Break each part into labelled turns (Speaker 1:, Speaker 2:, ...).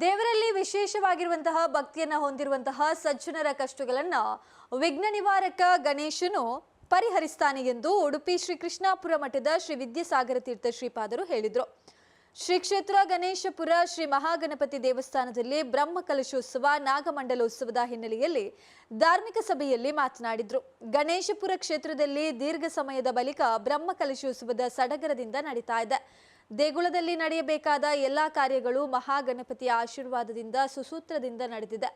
Speaker 1: ದೇವರಲ್ಲಿ ವಿಶೇಷವಾಗಿರುವಂತಹ ಭಕ್ತಿಯನ್ನ ಹೊಂದಿರುವಂತಹ ಸಜ್ಜನರ ಕಷ್ಟಗಳನ್ನ ವಿಘ್ನ ನಿವಾರಕ ಗಣೇಶನು ಪರಿಹರಿಸ್ತಾನೆ ಎಂದು ಉಡುಪಿ ಶ್ರೀ ಕೃಷ್ಣಾಪುರ ಮಠದ ಶ್ರೀ ವಿದ್ಯಾಸಾಗರ ತೀರ್ಥ ಶ್ರೀಪಾದರು ಹೇಳಿದರು. ಶ್ರೀ ಕ್ಷೇತ್ರ ಗಣೇಶಪುರ ಶ್ರೀ ಮಹಾಗಣಪತಿ ದೇವಸ್ಥಾನದಲ್ಲಿ ಬ್ರಹ್ಮ ಕಲಶೋತ್ಸವ, ನಾಗಮಂಡಲೋತ್ಸವದ ಹಿನ್ನೆಲೆಯಲ್ಲಿ ಧಾರ್ಮಿಕ ಸಭೆಯಲ್ಲಿ ಮಾತನಾಡಿದ್ರು. ಗಣೇಶಪುರ ಕ್ಷೇತ್ರದಲ್ಲಿ ದೀರ್ಘ ಸಮಯದ ಬಳಿಕ ಬ್ರಹ್ಮ ಕಲಶೋತ್ಸವದ ಸಡಗರದಿಂದ ನಡೀತಾ ಇದೆ. ದೇಗುಲದಲ್ಲಿ ನಡೆಯಬೇಕಾದ ಎಲ್ಲಾ ಕಾರ್ಯಗಳು ಮಹಾಗಣಪತಿಯ ಆಶೀರ್ವಾದದಿಂದ, ಸುಸೂತ್ರದಿಂದ ನಡೆದಿದೆ.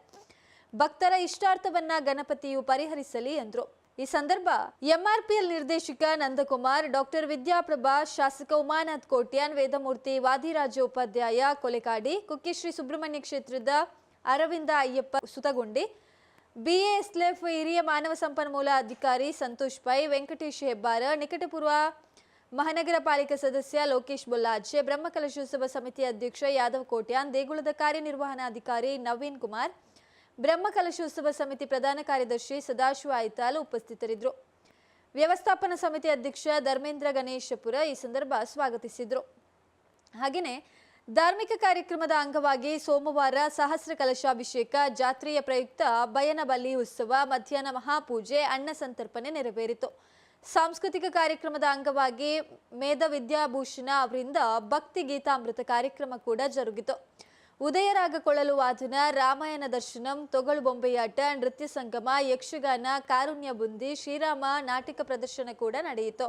Speaker 1: ಭಕ್ತರ ಇಷ್ಟಾರ್ಥವನ್ನ ಗಣಪತಿಯು ಪರಿಹರಿಸಲಿ ಎಂದರು ಈ ಸಂದರ್ಭ ಎಂಆರ್ಪಿಎಲ್ ನಿರ್ದೇಶಕ ನಂದಕುಮಾರ್, ಡಾಕ್ಟರ್ ವಿದ್ಯಾಪ್ರಭಾ, ಶಾಸಕ ಉಮಾನಾಥ್ ಕೋಟ್ಯಾನ್, ವೇದಮೂರ್ತಿ ವಾದಿರಾಜ ಉಪಾಧ್ಯಾಯ, ಕೊಲೆಕಾಡಿ ಕುಕ್ಕೆ ಶ್ರೀ ಸುಬ್ರಹ್ಮಣ್ಯ ಕ್ಷೇತ್ರದ ಅರವಿಂದ ಅಯ್ಯಪ್ಪ ಸುತಗುಂಡಿ ಬಿಎಸ್ಎಫ್ ಹಿರಿಯ ಮಾನವ ಸಂಪನ್ಮೂಲ ಅಧಿಕಾರಿ ಸಂತೋಷ್ ಪೈ, ವೆಂಕಟೇಶ್ ಹೆಬ್ಬಾರ, ನಿಕಟಪೂರ್ವ ಮಹಾನಗರ ಪಾಲಿಕೆ ಸದಸ್ಯ ಲೋಕೇಶ್ ಬೊಲ್ಲಾಜೆ, ಬ್ರಹ್ಮಕಲಶೋತ್ಸವ ಸಮಿತಿ ಅಧ್ಯಕ್ಷ ಯಾದವ್ ಕೋಟ್ಯಾನ್, ದೇಗುಲದ ಕಾರ್ಯನಿರ್ವಹಣಾಧಿಕಾರಿ ನವೀನ್ ಕುಮಾರ್, ಬ್ರಹ್ಮಕಲಶೋತ್ಸವ ಸಮಿತಿ ಪ್ರಧಾನ ಕಾರ್ಯದರ್ಶಿ ಸದಾಶಿವ ಐತಾಲ್ ಉಪಸ್ಥಿತರಿದ್ದರು. ವ್ಯವಸ್ಥಾಪನಾ ಸಮಿತಿ ಅಧ್ಯಕ್ಷ ಧರ್ಮೇಂದ್ರ ಗಣೇಶಪುರ ಈ ಸಂದರ್ಭ ಸ್ವಾಗತಿಸಿದ್ರು. ಹಾಗೆಯೇ ಧಾರ್ಮಿಕ ಕಾರ್ಯಕ್ರಮದ ಅಂಗವಾಗಿ ಸೋಮವಾರ ಸಹಸ್ರ ಕಲಶಾಭಿಷೇಕ, ಜಾತ್ರೆಯ ಪ್ರಯುಕ್ತ ಬಯನಬಲಿ ಉತ್ಸವ, ಮಧ್ಯಾಹ್ನ ಮಹಾಪೂಜೆ, ಅನ್ನ ಸಂತರ್ಪಣೆ ನೆರವೇರಿತು. ಸಾಂಸ್ಕೃತಿಕ ಕಾರ್ಯಕ್ರಮದ ಅಂಗವಾಗಿ ಮೇಧ ವಿದ್ಯಾಭೂಷಣ ಅವರಿಂದ ಭಕ್ತಿ ಗೀತಾಮೃತ ಕಾರ್ಯಕ್ರಮ ಕೂಡ ಜರುಗಿತು. ಉದಯರಾಗ ಕೊಳಲು ವಾದನ ರಾಮಾಯಣ ದರ್ಶನಂ, ತೊಗಲು ಬೊಂಬೆಯಾಟ, ನೃತ್ಯ ಸಂಗಮ, ಯಕ್ಷಗಾನ, ಕಾರುಣ್ಯ ಬುಂದಿ, ಶ್ರೀರಾಮ ನಾಟಕ ಪ್ರದರ್ಶನ ಕೂಡ ನಡೆಯಿತು.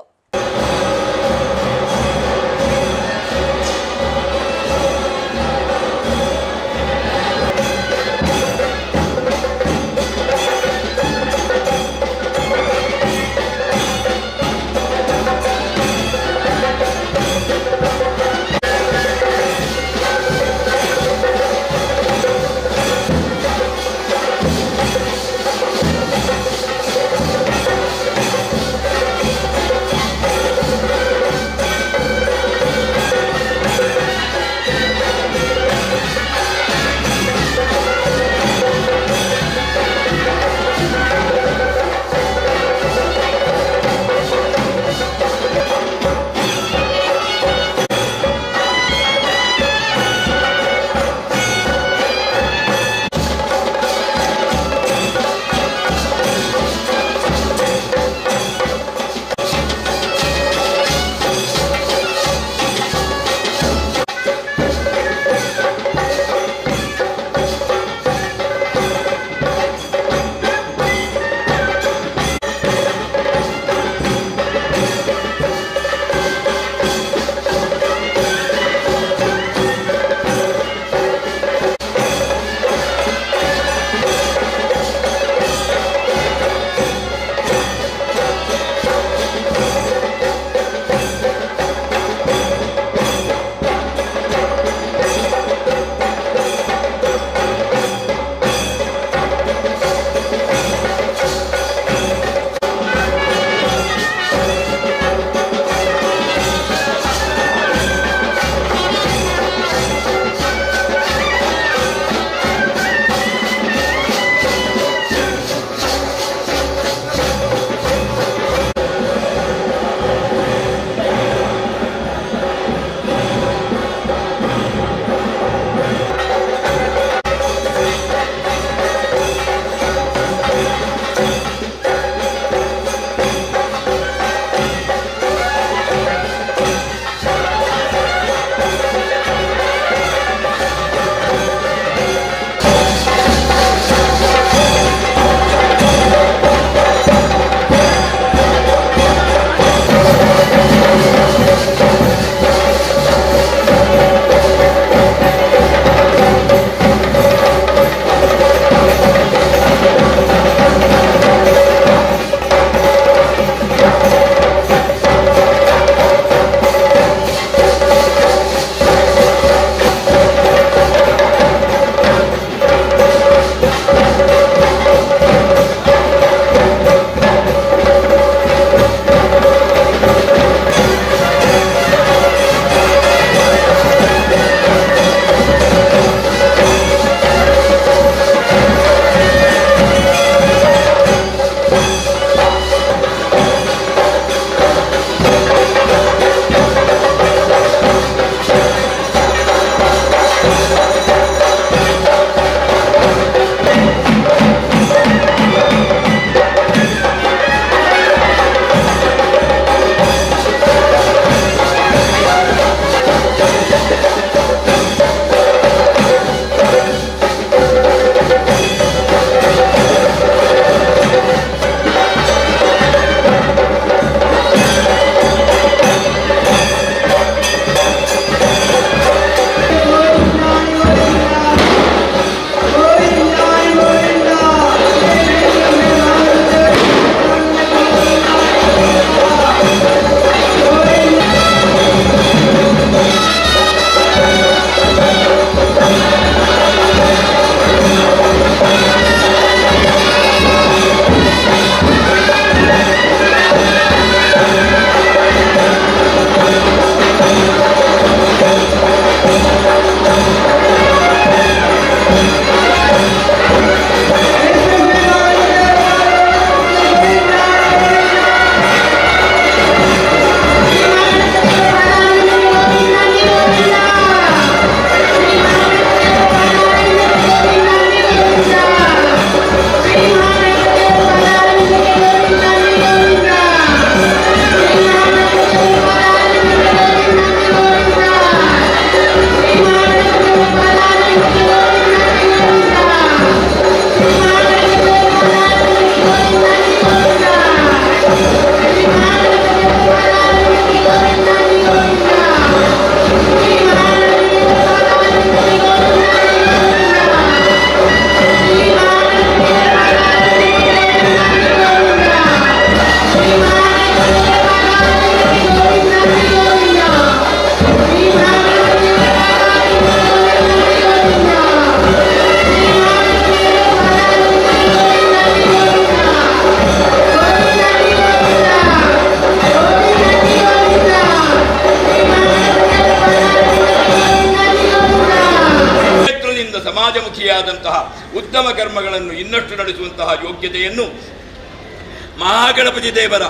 Speaker 2: ಕಾರ್ಯಕ್ರಮಗಳನ್ನು ಇನ್ನಷ್ಟು ನಡೆಸುವಂತಹ ಯೋಗ್ಯತೆಯನ್ನು ಮಹಾಗಣಪತಿ ದೇವರ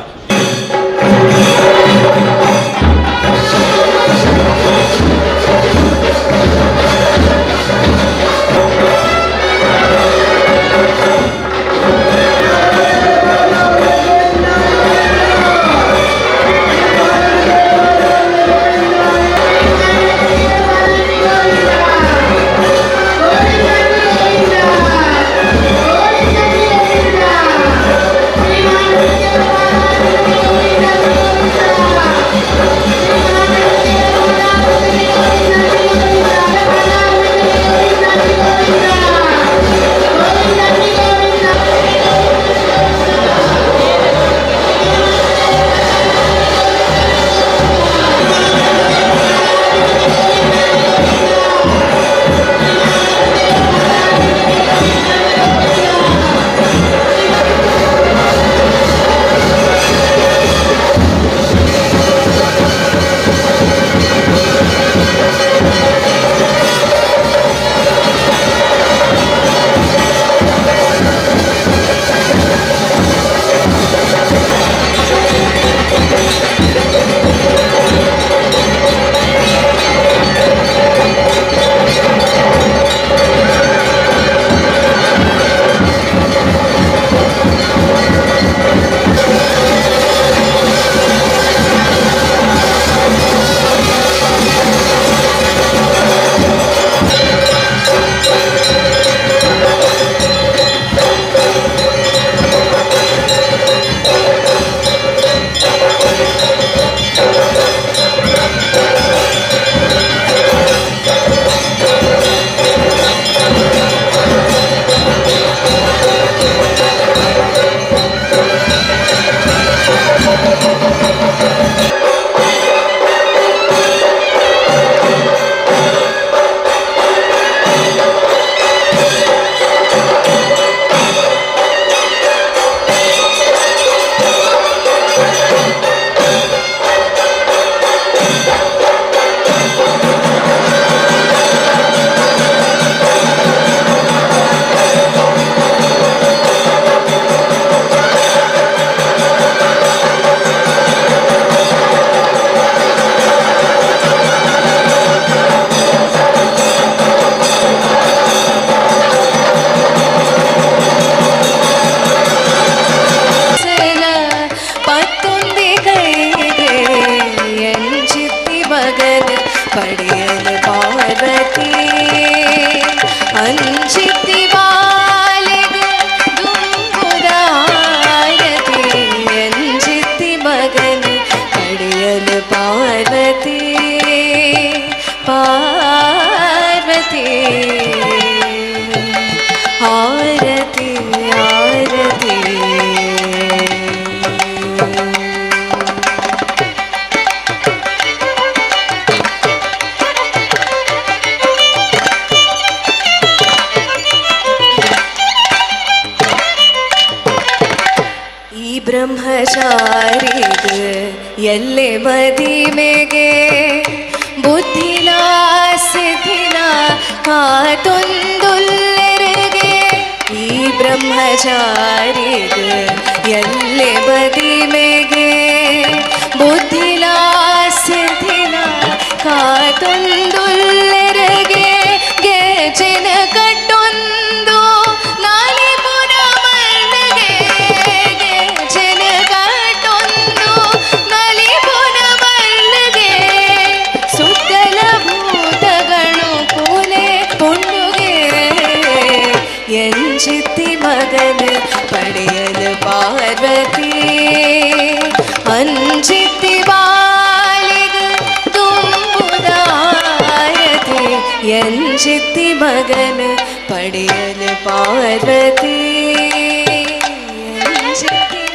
Speaker 2: മകൻ പടിയൽ പാർവതി.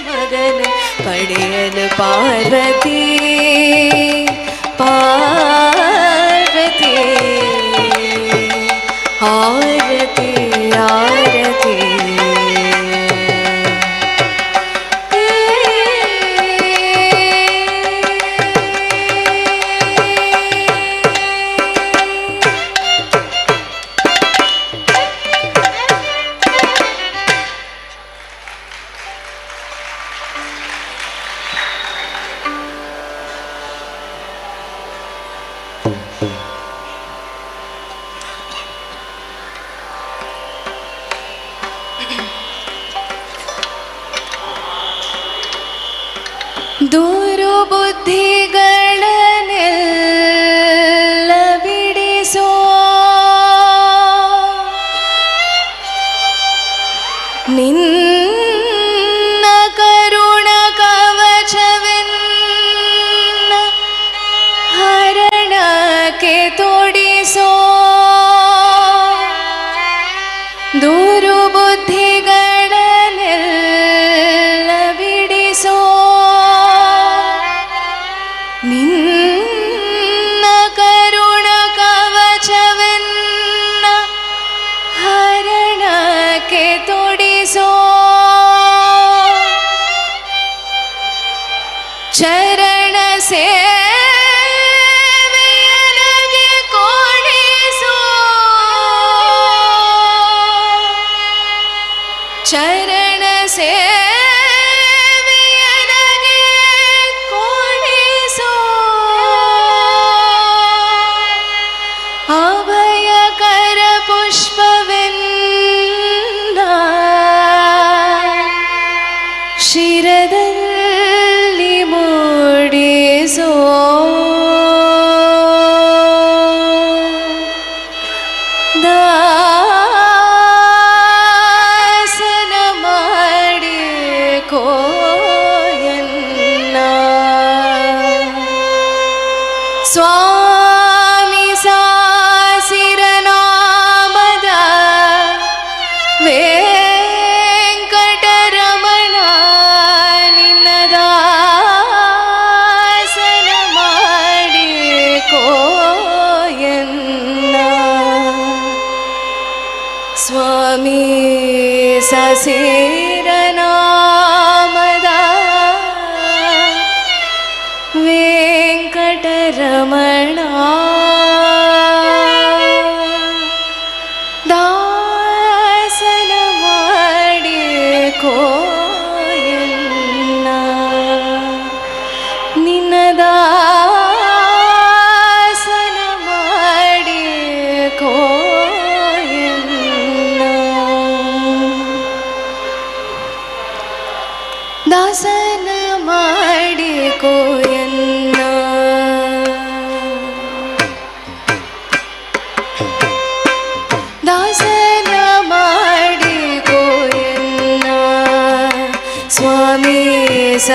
Speaker 2: മകൻ പടിയൽ പാർവതി. പാർവതി ആ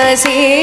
Speaker 2: ശശീ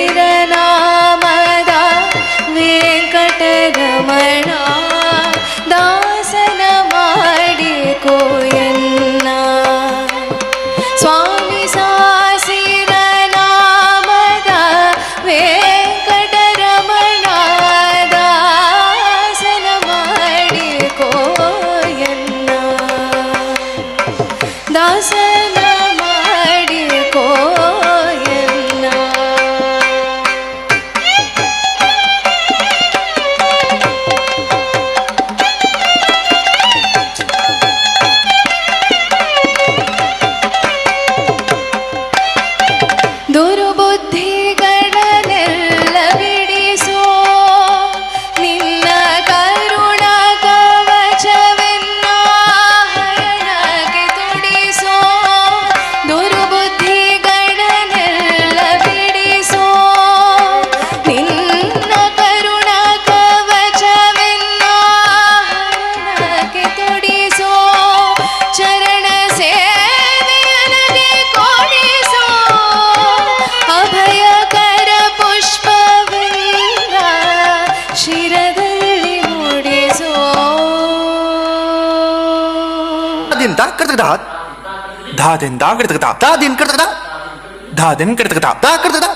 Speaker 2: அதன் கிடத்துக்கிட்டா தா கிடத்துக்கிட்டா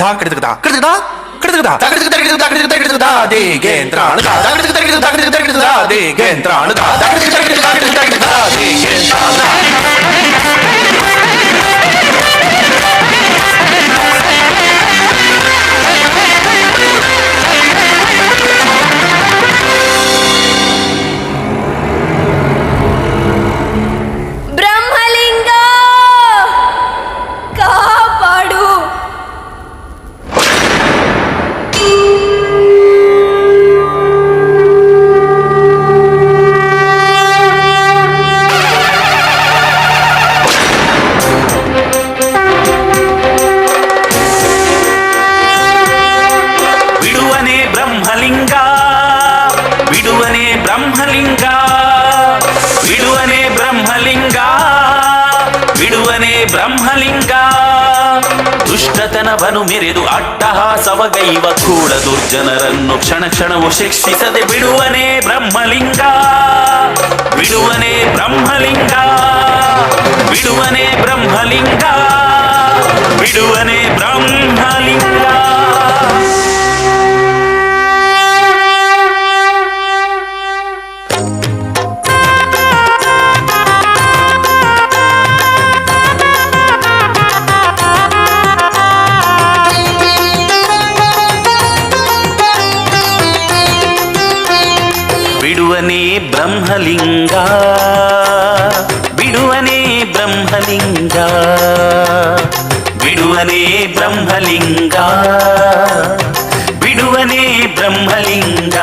Speaker 2: தா கிடத்துக்கிட்டா கிடத்துக்கிட்டா கிடத்துக்கிட்டா தா கிடத்துக்கிட்டா கிடத்துக்கிட்டா கிடத்துக்கிட்டா கிடத்துக்கிட்டா தே கேந்திரா அணுதா தா கிடத்துக்கிட்டா கிடத்துக்கிட்டா கிடத்துக்கிட்டா கிடத்துக்கிட்டா தே கேந்திரா அணுதா தா கிடத்துக்கிட்டா கிடத்துக்கிட்டா கிடத்துக்கிட்டா கிடத்துக்கிட்டா
Speaker 1: தே கேந்திரா
Speaker 3: அணுதா ದುಷ್ಟತನವನು ಮೆರೆದು ಅಟ್ಟಹಾಸವಗೈವ ಕೂಡ ದುರ್ಜನರನ್ನು ಕ್ಷಣ ಕ್ಷಣವು ಶಿಕ್ಷಿಸದೆ ಬಿಡುವನೇ ಬ್ರಹ್ಮಲಿಂಗ. ಬಿಡುವನೇ ಬ್ರಹ್ಮಲಿಂಗ. ಬಿಡುವನೇ ಬ್ರಹ್ಮಲಿಂಗ. ಬಿಡುವನೇ ಬ್ರಹ್ಮಲಿಂಗ. ಬ್ರಹ್ಮಲಿಂಗ. ಬಿಡುವನೇ ಬ್ರಹ್ಮಲಿಂಗ. ಬಿಡುವನೇ ಬ್ರಹ್ಮಲಿಂಗ. ಬಿಡುವನೇ ಬ್ರಹ್ಮಲಿಂಗ.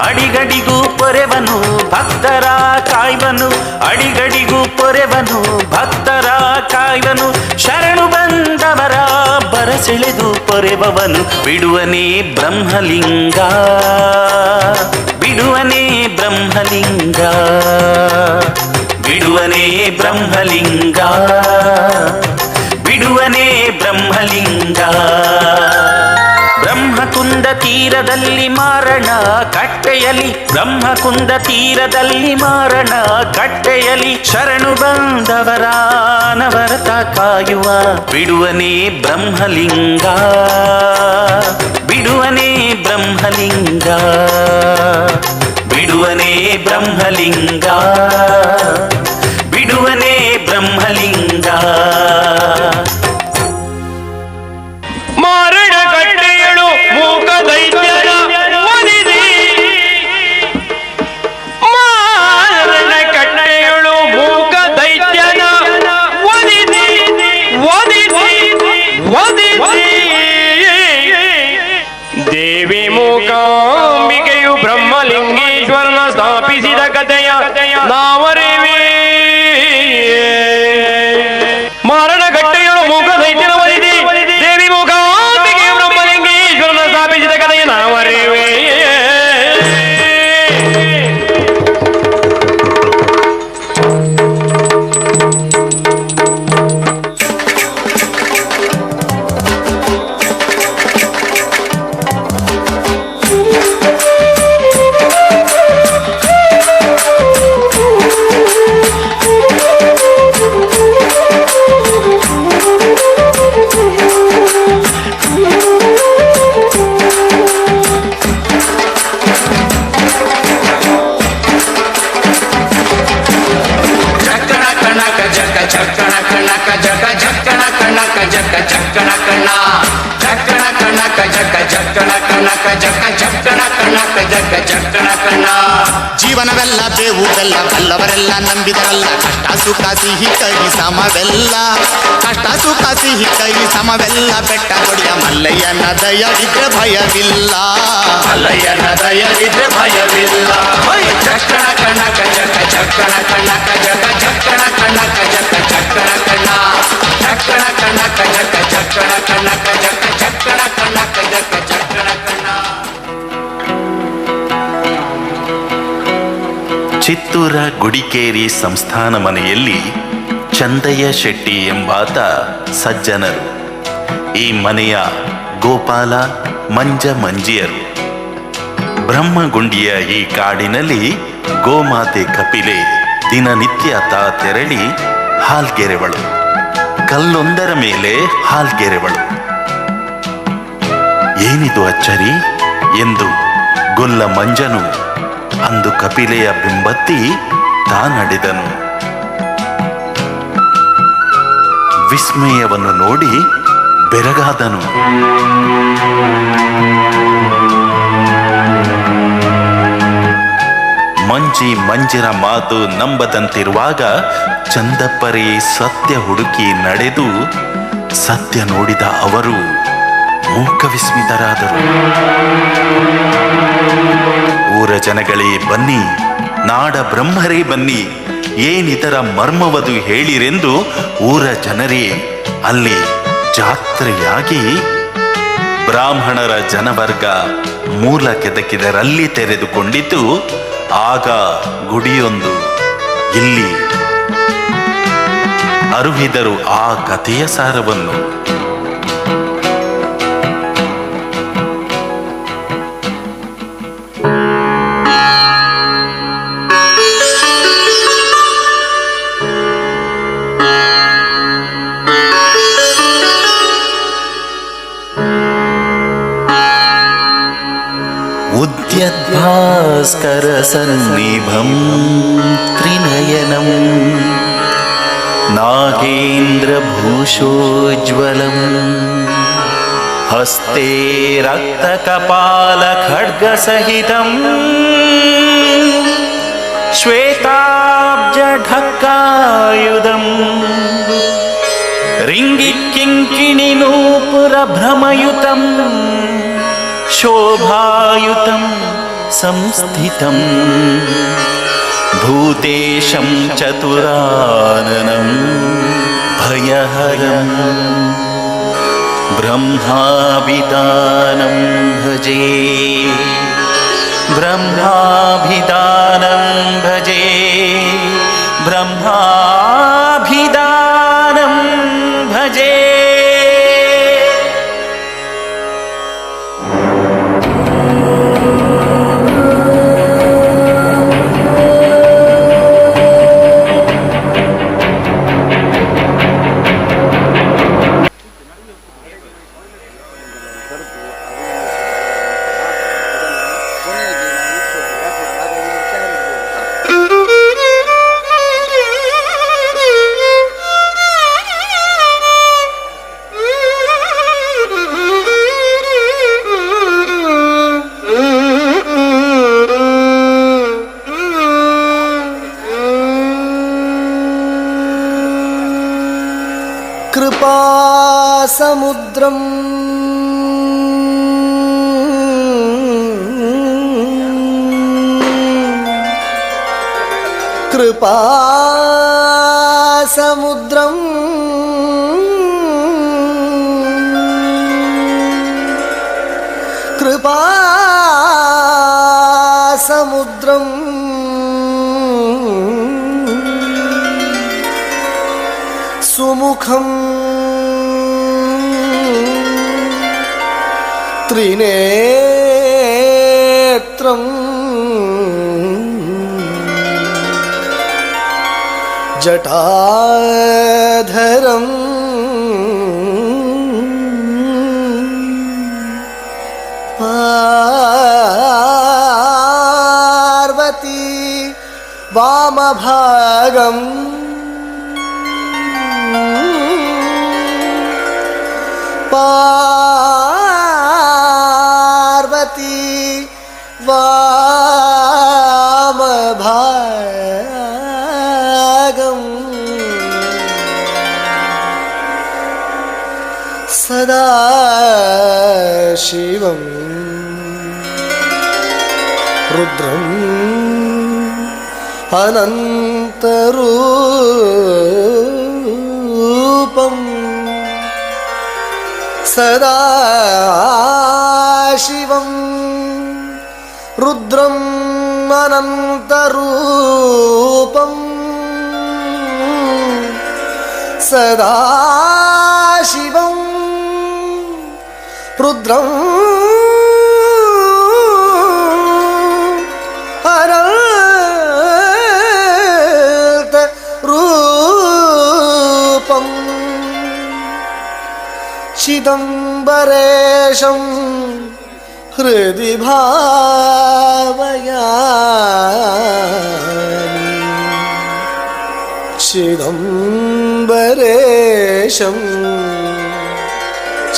Speaker 3: ಅಡಿಗಡಿಗೂ ಪೊರೆವನು ಭಕ್ತರ ಕಾಯ್ವನು. ಅಡಿಗಡಿಗೂ ಪೊರೆವನು ಭಕ್ತರ ಕಾಯ್ವನು. ಶರಣು ಬಂದವರ ಬರಸೆಳೆದು ಪೊರೆವನು ಬಿಡುವನೇ ಬ್ರಹ್ಮಲಿಂಗ. విడువనే బ్రహ్మలింగ. విడువనే బ్రహ్మలింగ. విడువనే బ్రహ్మలింగా. ಬ್ರಹ್ಮಕುಂದ ತೀರದಲ್ಲಿ ಮಾರಣ ಕಟ್ಟೆಯಲಿ ಬ್ರಹ್ಮಕುಂದ ತೀರದಲ್ಲಿ ಮಾರಣ ಕಟ್ಟೆಯಲಿ ಶರಣು ಬಂದವರ ನವರತ ಕಾಯುವ. ಬಿಡುವನೇ ಬ್ರಹ್ಮಲಿಂಗ ಬಿಡುವನೇ ಬ್ರಹ್ಮಲಿಂಗ ಬಿಡುವನೇ ಬ್ರಹ್ಮಲಿಂಗ ಬಿಡುವನೇ ಬ್ರಹ್ಮಲಿಂಗ.
Speaker 4: ಜೀವನವೆಲ್ಲ ಬೇವು ಬೆಲ್ಲ ಬಲ್ಲವರೆಲ್ಲ ನಂಬಿದರಲ್ಲ ಕಷ್ಟ ಸುಖ ಸಿಹಿ ಕೈ ಸಮವೆಲ್ಲ ಕಷ್ಟ ಸುಖ ಸಿಹಿ ಕೈ ಸಮವೆಲ್ಲ ಬೆಟ್ಟ ಕೊಡಿಯ ಮಲ್ಲಯ್ಯನ ದಯವಿದ್ರೆ ಭಯವಿಲ್ಲ
Speaker 5: ಮಲ್ಲಯ್ಯನ ದಯವಿದ್ರೆ ಭಯವಿಲ್ಲ ಹೊಯ್ ಚಕ್ಕಣ ಕಣಕ ಜಕ ಚಕ್ಕಣ ಕಣಕ ಜಕ ಚಕ್ಕಣ ಕಣಕ ಜಕ ಚಕ್ಕಣ ಕಣ ಚಕ್ಕಣ ಕಣಕ ಜಕ ಚಕ್ಕಣ ಕಣಕ ಜಕ ಚಕ್ಕಣ ಕಣಕ ಜಕ ಚಕ್ಕಣ
Speaker 3: ಚಿತ್ತೂರ ಗುಡಿಕೇರಿ ಸಂಸ್ಥಾನ ಮನೆಯಲ್ಲಿ ಚಂದಯ್ಯ ಶೆಟ್ಟಿ ಎಂಬಾತ ಸಜ್ಜನರು. ಈ ಮನೆಯ ಗೋಪಾಲ ಮಂಜ ಮಂಜಿಯರು ಬ್ರಹ್ಮಗುಂಡಿಯ ಈ ಕಾಡಿನಲ್ಲಿ ಗೋಮಾತೆ ಕಪಿಲೆ ದಿನನಿತ್ಯ ತಾ ತೆರಳಿ ಹಾಲ್ಗೆರೆವಳು. ಕಲ್ಲೊಂದರ ಮೇಲೆ ಹಾಲ್ಗೆರೆವಳು. ಏನಿದು ಅಚ್ಚರಿ? ಎಂದು ಗೊಲ್ಲ ಮಂಜನು ಅಂದು ಕಪಿಲೆಯ ಬಿಂಬತ್ತಿ ತಾನಡೆದನು. ವಿಸ್ಮಯವನ್ನು ನೋಡಿ ಬೆರಗಾದನು. ಮಂಜಿ ಮಂಜಿನ ಮಾತು ನಂಬದಂತಿರುವಾಗ ಚಂದಪ್ಪರೇ ಸತ್ಯ ಹುಡುಕಿ ನಡೆದು ಸತ್ಯ ನೋಡಿದ ಅವರು ಮೂಕ ವಿಸ್ಮಿತರಾದರು ಊರ ಜನಗಳೇ ಬನ್ನಿ, ನಾಡ ಬ್ರಹ್ಮರೇ ಬನ್ನಿ ಏನಿತರ ಮರ್ಮವದು ಹೇಳಿರೆಂದು ಊರ ಜನರೇ ಅಲ್ಲಿ ಜಾತ್ರೆಯಾಗಿ ಬ್ರಾಹ್ಮಣರ ಜನವರ್ಗ ಮೂಲ ಕೆದಕಿದರಲ್ಲಿ ತೆರೆದುಕೊಂಡಿತು, ಆಗ ಗುಡಿಯೊಂದು ಇಲ್ಲಿ ಅರುಹಿದರು ಆ ಕಥೆಯ ಸಾರವನ್ನು. उद्यद्भास्करसन्निभं त्रिनयनम् नागेन्द्रभूषोज्ज्वलम् हस्ते रक्तकपालखड्गसहितम् श्वेताब्जढक्कायुधम् रिङ्गिकिङ्किणिनूपुरभ्रमयुतम् शोभायुतं संस्थितं भूतेशं चतुराननं भयहरम्। ब्रह्माभिदानं भजे। ब्रह्माभिदानं भजे। ब्रह्माभिदानं
Speaker 6: సముద్రం కృపా సముద్రం సుముఖం త్రినేత్రం ജടാധരം പാർവതി വാമഭാഗം പാ शिवम् रुद्रम् अनन्तरूपम् सदा शिवम् रुद्रम् अनन्तरूपम् सदा शिवम् रुद्रं हरत रूपं चिदम्बरेशं हृदि भावया चिदम्बरेशं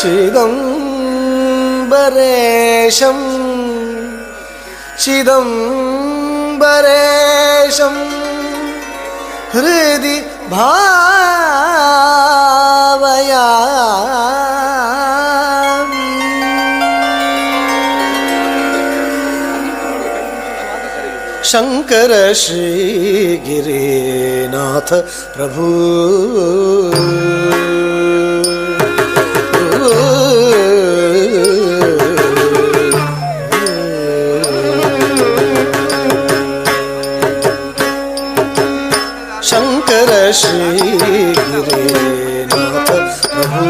Speaker 6: चिदम् चिदम्बरेशं चिदम्बरेशं हृदि भावयामि। शङ्कर श्रीगिरिनाथ प्रभु। আসে গিরে নাথ প্রভু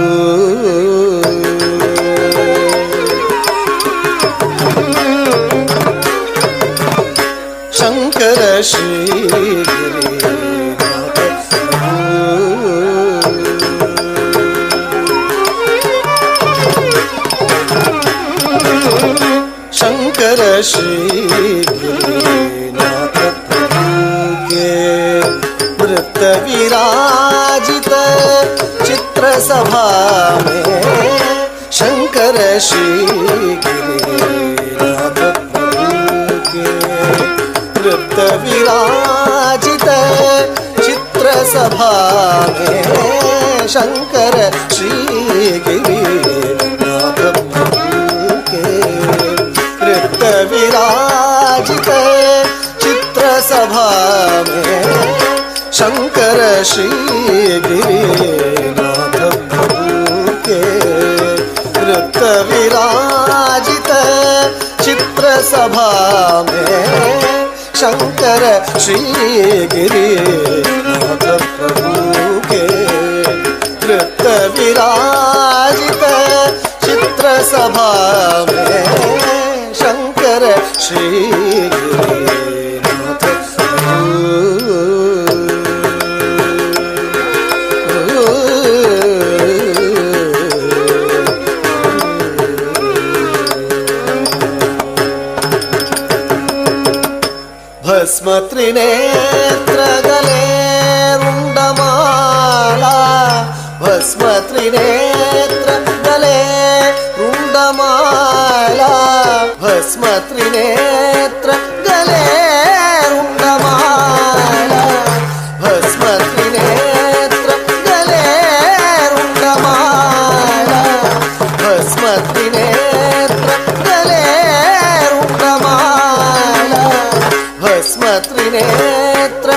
Speaker 6: শঙ্কর শ্রী গিরে শঙ্কর শ্রী में शंकर के नृत्य विराजित चित्र सभा में शंकर प्रभु के नृत्य विराजित चित्र सभा में शंकर श्री गिरिनाथ विराजित चित्र सभा में शंकर श्री गिरी प्रभु के तृप्त विराजित चित्र सभा में शंकर श्री త్రినేత్రగలేరుండమాల. భస్మ త్రినేత్రగలే రుండమాల భస్మ త్రినే